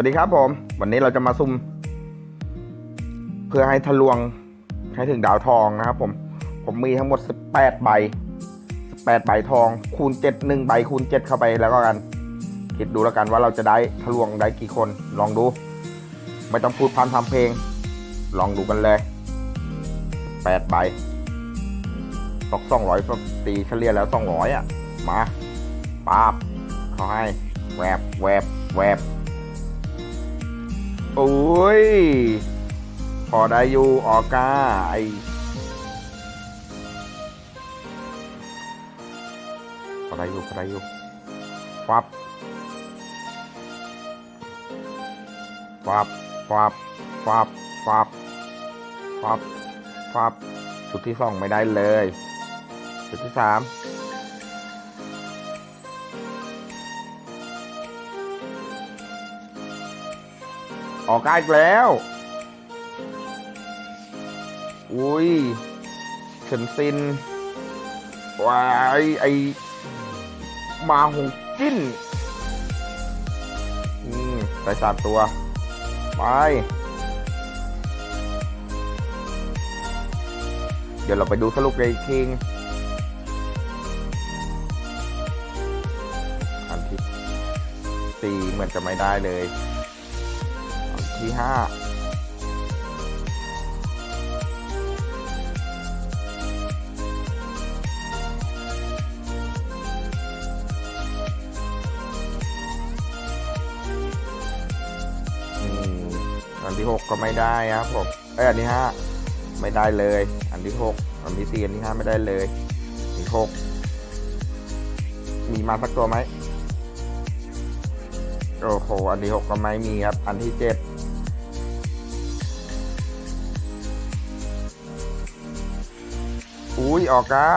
วัสดีครับผม วันนี้เราจะมาซุ่ม เพื่อให้ทะลวงให้ถึงดาวทองนะครับ ผม ผมมีทั้งหมด 18 ใบ 18 ใบทอง คูณ 7 1 ใบคูณ 7 เข้าไปแล้วก็กัน คิดดูแล้วกันว่าเราจะได้ทะลวงได้กี่คน ลองดู ไม่ต้องพูดพันทำเพลง ลองดูกันเลย 8 ใบตก200ตีเฉลี่ยแล้ว 200 อะ มาปาบเขาให้แวบแวบแวบ โอ้ย พอได้อยู่ออกาไอพอได้อยู่พอได้อยู่ฟับฟับฟับฟับฟับฟับฟับชุดที่สองไม่ได้เลย ชุดที่สาม ออกก้าอีกแล้ว อุ้ยเฉินซินวายไอมาหงจิ้นอืมใส่สามตัว ไป เดี๋ยวเราไปดูสรุปเลยคิงอันที่สี่เหมือนจะไม่ได้เลย ที่ห้าอันที่ 6 ก็ไม่ได้ครับผมเอ้ยอันที่5ไม่ได้เลย อันที่ 6 อันที่4อันที่ 5 ไม่ได้เลยอันที่6มีมาสักตัวไหมโอ้โห อันที่ 6 ก็ไม่มีครับ อันที่ 7 อุ้ยออก้า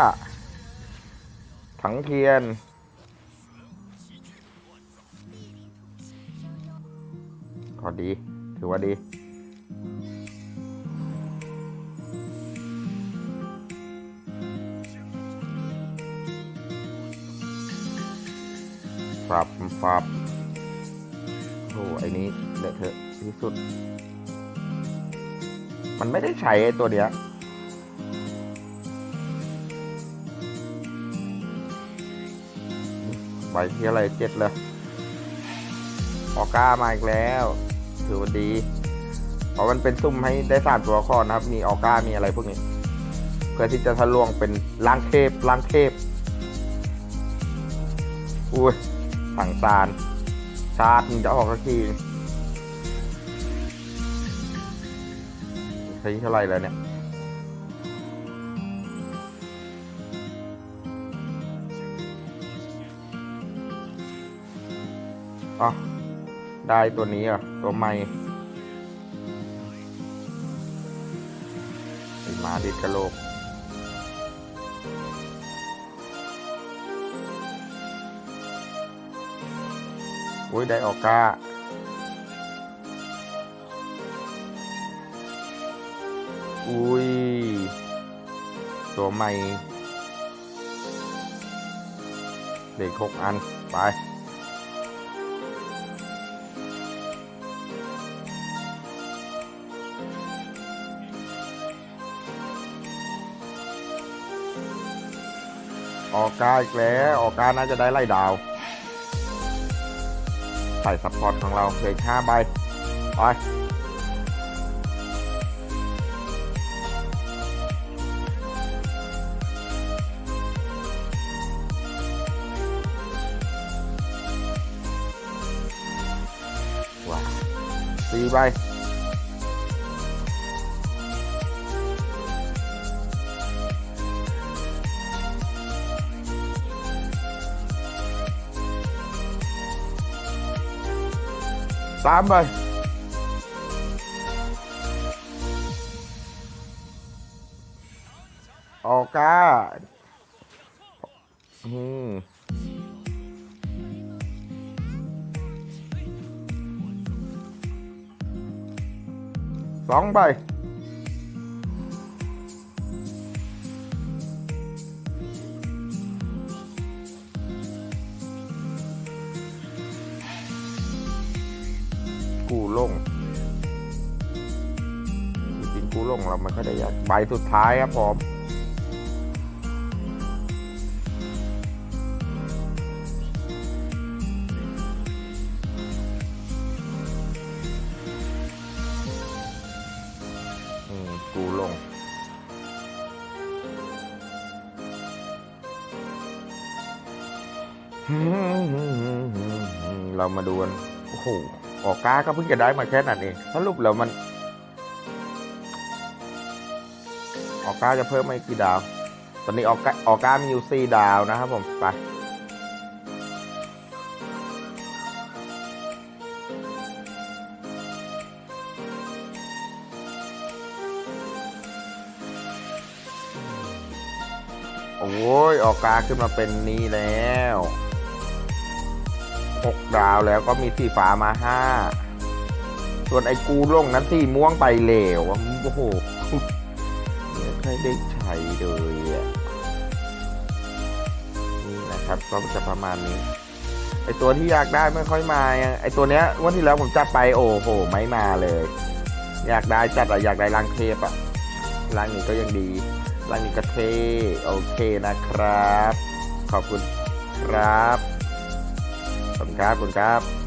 ถังเทียน ก็ดี ถือว่าดีฟับฟับโอ้ไอ้นี้เลอะเทอะที่สุด มันไม่ได้ใช้ไอ้ตัวเดีย ใบที่อะไรเจ็ดเลยออก้ามาอีกแล้ว ถือว่าดี เพราะมันเป็นซุ่มให้ได้สามตัวละครนะครับ มีออก้ามีอะไรพวกนี้ เพื่อที่จะทะลวงเป็นล่างเทพล่างเทพอุ้ยสั่งซานชาร์จมจะออกสักทีใช้เท่าไรแล้วเนี่ย อ๋อได้ตัวนี้อะ ตัวใหม่หมาดิดกระโหลกอุ้ย ได้ออกกาอุ้ย ตัวใหม่ เด็กหกอัน ไป ออกกาอีกแล้วออกกาน่าจะได้ไล่ดาว ใส่ซัพพอร์ตของเราเหลือห้าใบไปว้าวสี่ใบ สามใบออกกาอืมสองใบ กูลงจริงๆกูลงเราไม่ค่อยได้ยากใบสุดท้ายครับผมอืมกูลง เรามาดูกัน โอ้โหออกก้าก็เพิ่งจะได้มาแค่นั้นเองสรุปแล้วมัน ออกก้าจะเพิ่มไมาอีกกี่ดาว ตอนนี้ออกก้าออกก้ามีอยู่สี่ดาวนะครับผมไปโอ้ยออกกาขึ้นมาเป็นนี้แล้ว หกดาวแล้วก็มีสีฟ้ามาห้าส่วนไอ้กูล่งนั้นสีม่วงไปเหลวโอ้โหไม่ค่อยได้ใช้เลยอะนี่นะครับก็จะประมาณนี้ ไอตัวที่อยากได้ไม่ค่อยมา ไอตัวเนี้ยวันที่แล้วผมจัดไปโอ้โห ไม่มาเลย อยากได้จัดอะอยากได้รังเทปอะรังนี้ก็ยังดีรังนี้ก็เทโอเคนะครับ ขอบคุณครับ ครับคุณครับ